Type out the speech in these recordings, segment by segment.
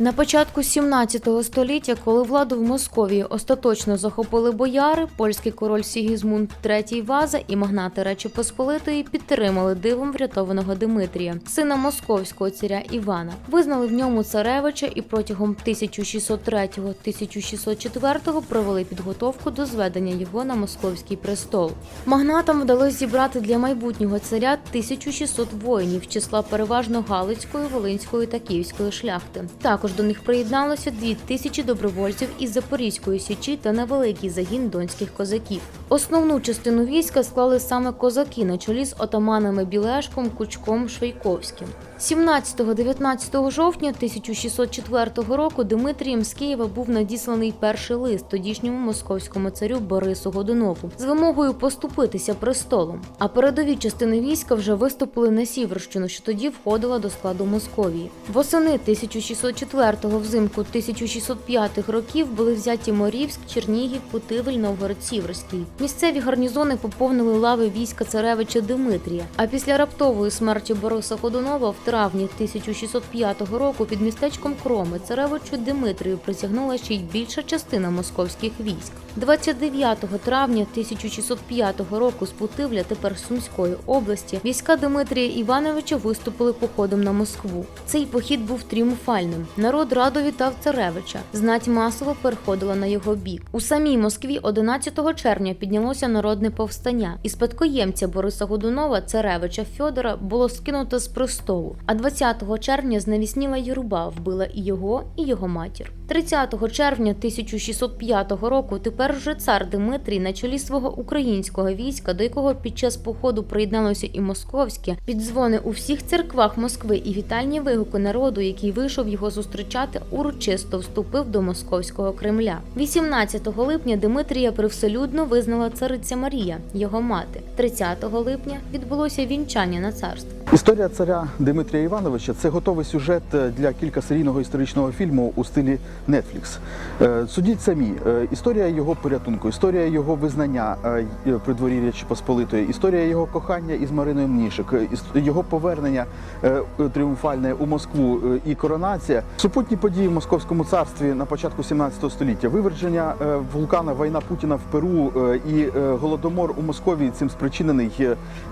На початку 17 століття, коли владу в Московії остаточно захопили бояри, польський король Сігізмунд III Ваза і магнати Речі Посполитої підтримали дивом врятованого Димитрія, сина московського царя Івана. Визнали в ньому царевича і протягом 1603-1604 провели підготовку до зведення його на московський престол. Магнатам вдалося зібрати для майбутнього царя 1600 воїнів, числа переважно Галицької, Волинської та Київської шляхти. Також до них приєдналося дві тисячі добровольців із Запорізької січі та невеликий загін донських козаків. Основну частину війська склали саме козаки на чолі з отаманами Білешком, Кучком, Швейковським. 17-19 жовтня 1604 року Дмитрієм з Києва був надісланий перший лист тодішньому московському царю Борису Годунову з вимогою поступитися престолом. А передові частини війська вже виступили на Сіверщину, що тоді входила до складу Московії. Восени 1604-го взимку 1605 років були взяті Морівськ, Чернігів, Путивель, Новгород Сіверський. Місцеві гарнізони поповнили лави війська царевича Димитрія. А після раптової смерті Бориса Годунова в травні 1605 року під містечком Кроми царевичу Димитрію присягнула ще й більша частина московських військ. 29 травня 1605 року з Путивля, тепер Сумської області, війська Дмитрія Івановича виступили походом на Москву. Цей похід був тріумфальним. Народ радо вітав царевича. Знать масово переходила на його бік. У самій Москві 11 червня піднялося народне повстання, і спадкоємця Бориса Годунова, царевича Фьодора, було скинуто з престолу. А 20 червня знавісніла юрба вбила і його, і його матір. 30 червня 1605 року тепер вже цар Дмитрій на чолі свого українського війська, до якого під час походу приєдналося і московське, під дзвони у всіх церквах Москви і вітальні вигуки народу, який вийшов його зустрічати, урочисто вступив до московського Кремля. 18 липня Дмитрія привселюдно визнала цариця Марія, його мати. 30 липня відбулося вінчання на царство. Історія царя Дмитрія Івановича це готовий сюжет для кількасерійного історичного фільму у стилі Netflix. Е, Судіть самі, Е, історія його порятунку, історія його визнання е, при дворі Речі Посполитої, історія його кохання із Мариною Мнішик, його повернення тріумфальне у Москву і коронація. Супутні події в Московському царстві на початку 17 століття, виверження вулкана війна Путіна в Перу і голодомор у Московії цим спричинений.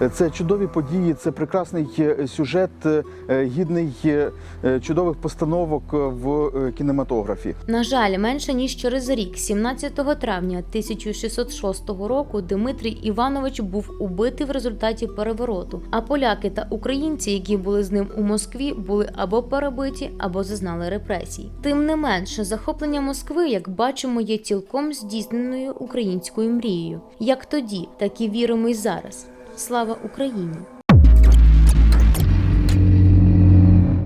Е, Це чудові події, це прекрасний сюжет, е, гідний е, чудових постановок в е, кінематографі. На жаль, менше ніж через рік, 17 травня 1606 року, Дмитрій Іванович був убитий в результаті перевороту. А поляки та українці, які були з ним у Москві, були або перебиті, або зазнали репресій. Тим не менше, захоплення Москви, як бачимо, є цілком здійсненою українською мрією. Як тоді, так і віримо й зараз. Слава Україні!